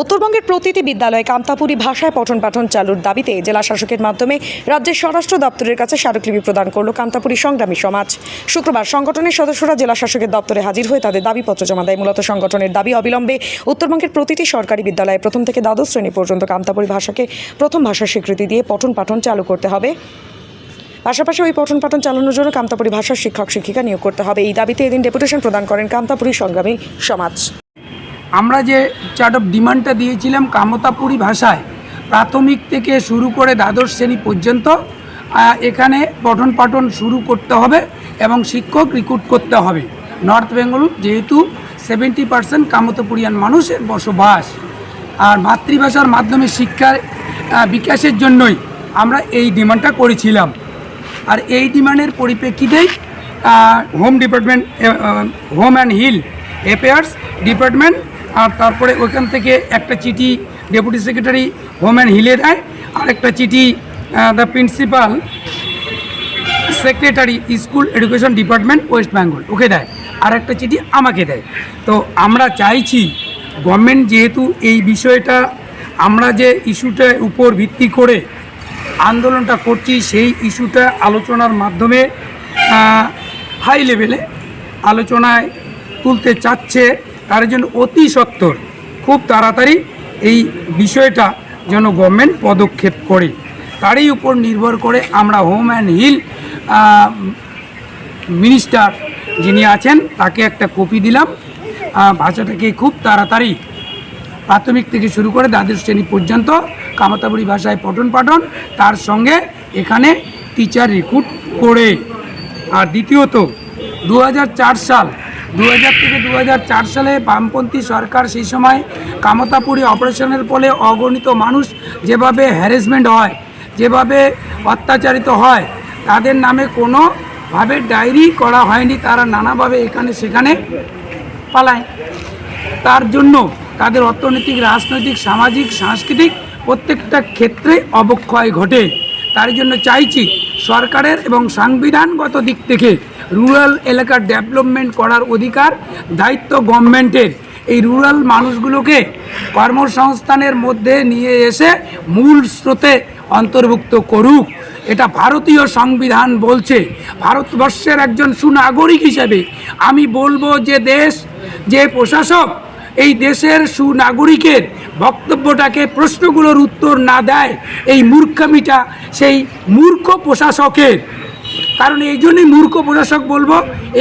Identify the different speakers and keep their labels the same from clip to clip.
Speaker 1: উত্তরবঙ্গের প্রতিটি বিদ্যালয়ে কামতাপুরী ভাষায় পঠন পাঠন চালুর দাবিতে জেলা শাসকের মাধ্যমে রাজ্যের স্বরাষ্ট্র দপ্তরের কাছে স্মারকলিপি প্রদান করল কামতাপুরী সংগ্রামী সমাজ। শুক্রবার সংগঠনের সদস্যরা জেলা শাসকের দপ্তরে হাজির হয়ে তাদের দাবিপত্র জমা দেয়। মূলত সংগঠনের দাবি অবিলম্বে উত্তরবঙ্গের প্রতিটি সরকারি বিদ্যালয়ে প্রথম থেকে দ্বাদশ শ্রেণি পর্যন্ত কামতাপুরি ভাষাকে প্রথম ভাষার স্বীকৃতি দিয়ে পঠন পাঠন চালু করতে হবে। পাশাপাশি ওই পঠন পাঠন চালানোর জন্য কামতাপুরী ভাষার শিক্ষক শিক্ষিকা নিয়োগ করতে হবে। এই দাবিতে এদিন ডেপুটেশন প্রদান করেন কামতাপুরী সংগ্রামী সমাজ।
Speaker 2: আমরা যে চার্ট অফ ডিমান্ডটা দিয়েছিলাম কামতাপুরী ভাষায়, প্রাথমিক থেকে শুরু করে দ্বাদশ শ্রেণি পর্যন্ত এখানে পঠন পাঠন শুরু করতে হবে এবং শিক্ষক রিক্রুট করতে হবে। নর্থ বেঙ্গল যেহেতু সেভেন্টি পার্সেন্ট কামতাপুরিয়ান মানুষের বসবাস। আর মাতৃভাষার মাধ্যমে শিক্ষার বিকাশের জন্যই আমরা এই ডিমান্ডটা করেছিলাম। আর এই ডিমান্ডের পরিপ্রেক্ষিতেই home department home and hill affairs department আর তারপরে ওইখান থেকে একটা চিঠি ডেপুটি সেক্রেটারি হোম অ্যান্ড হিলে দেয় আর একটা চিঠি the principal secretary school education department West Bengal, okay দেয়। আর একটা চিঠি আমাকে দেয়। তো আমরা চাইছি গভর্নমেন্ট যেহেতু এই বিষয়টা, আমরা যে ইস্যুটার উপর ভিত্তি করে আন্দোলনটা করছি, সেই ইস্যুটা আলোচনার মাধ্যমে হাই লেভেলে আলোচনায় তুলতে চাচ্ছে তার জন্য অতি সত্বর। খুব তাড়াতাড়ি এই বিষয়টা যেন গভর্নমেন্ট পদক্ষেপ করে। তারই উপর নির্ভর করে আমরা হোম অ্যান্ড হিল মিনিস্টার যিনি আছেন, তাকে একটা কপি দিলাম। ভাষাটাকে খুব তাড়াতাড়ি প্রাথমিক থেকে শুরু করে দ্বাদশ শ্রেণি পর্যন্ত কামাতাবুড়ি ভাষায় পঠন পাঠন, তার সঙ্গে এখানে টিচার রিক্রুট করে। আর দ্বিতীয়ত দু হাজার চার সাল দু হাজার থেকে দু হাজার চার সালে বামপন্থী সরকার সেই সময় কামতাপুরী অপারেশনের ফলে অগণিত মানুষ যেভাবে হ্যারাসমেন্ট হয়, যেভাবে অত্যাচারিত হয়, তাদের নামে কোনোভাবে ডায়েরি করা হয়নি, তারা নানাভাবে এখানে সেখানে পালায়। তার জন্য তাদের অর্থনৈতিক, রাজনৈতিক, সামাজিক, সাংস্কৃতিক প্রত্যেকটা ক্ষেত্রে অবক্ষয় ঘটে। তার জন্য চাইছি সরকারের এবং সাংবিধানগত দিক থেকে রুরাল এলাকার ডেভেলপমেন্ট করার অধিকার দায়িত্ব গভর্নমেন্টের। এই রুরাল মানুষগুলোকে কর্মসংস্থানের মধ্যে নিয়ে এসে মূল স্রোতে অন্তর্ভুক্ত করুক। এটা ভারতীয় সংবিধান বলছে। ভারতবর্ষের একজন সুনাগরিক হিসেবে আমি বলব যে দেশ, যে প্রশাসক, এই দেশের সুনাগরিকের বক্তব্যটাকে প্রশ্নগুলোর উত্তর না দেয় এই মূর্খামিটা সেই মূর্খ প্রশাসকের কারণ এই জন্যই মূর্খ প্রশাসক বলব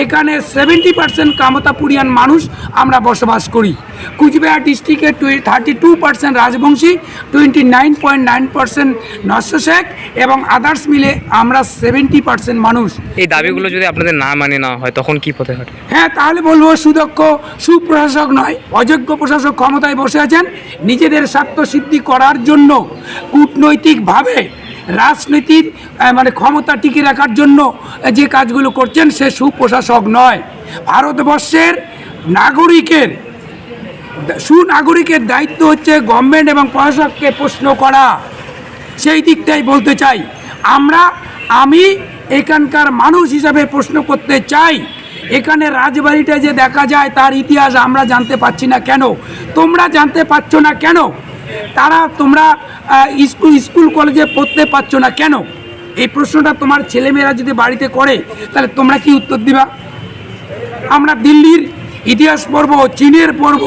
Speaker 2: এখানে সেভেন্টি পার্সেন্ট কামতাপুরিয়ান মানুষ আমরা বসবাস করি। কুচবিহার ডিস্ট্রিক্টে thirty two percent Rajbanshi twenty nine point nine percent Nasya Shaikh এবং আদার্স মিলে আমরা সেভেন্টি পার্সেন্ট মানুষ।
Speaker 3: এই দাবিগুলো যদি আপনাদের না মানে না হয় তখন কি পথে হাঁটবে?
Speaker 2: হ্যাঁ তাহলে বলব সুদক্ষ সুপ্রশাসক নয় অযোগ্য প্রশাসক ক্ষমতায় বসে আছেন। নিজেদের স্বার্থ সিদ্ধি করার জন্য কূটনৈতিকভাবে রাজনীতির মানে ক্ষমতা টিকে রাখার জন্য যে কাজগুলো করছেন সে সুপ্রশাসক নয়। ভারতবর্ষের নাগরিকের, সুনাগরিকের দায়িত্ব হচ্ছে গভর্নমেন্ট এবং প্রশাসককে প্রশ্ন করা। সেই দিকটাই বলতে চাই। আমরা, আমি এখানকার মানুষ হিসাবে প্রশ্ন করতে চাই, এখানে রাজবাড়িটা যে দেখা যায় তার ইতিহাস আমরা জানতে পারছি না কেন? তোমরা জানতে পারছ না কেন? তারা তোমরা স্কুল স্কুল কলেজে পড়তে পারছ না কেন? এই প্রশ্নটা তোমার ছেলেমেয়েরা যদি বাড়িতে করে তাহলে তোমরা কি উত্তর দিবা? আমরা দিল্লির ইতিহাস পড়ব চীনের পর্ব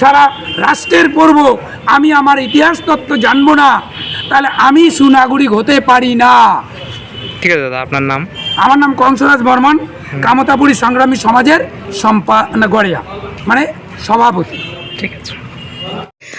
Speaker 2: সারা রাষ্ট্রের পর্ব আমি আমার ইতিহাস তত্ত্ব জানব না তাহলে আমি সুনাগরিক হতে পারি না।
Speaker 3: ঠিক আছে দাদা আপনার নাম?
Speaker 2: আমার নাম কংসরাজ বর্মন কামতাপুরী সংগ্রামী সমাজের সম্পা গড়িয়া মানে সভাপতি।
Speaker 3: ঠিক আছে।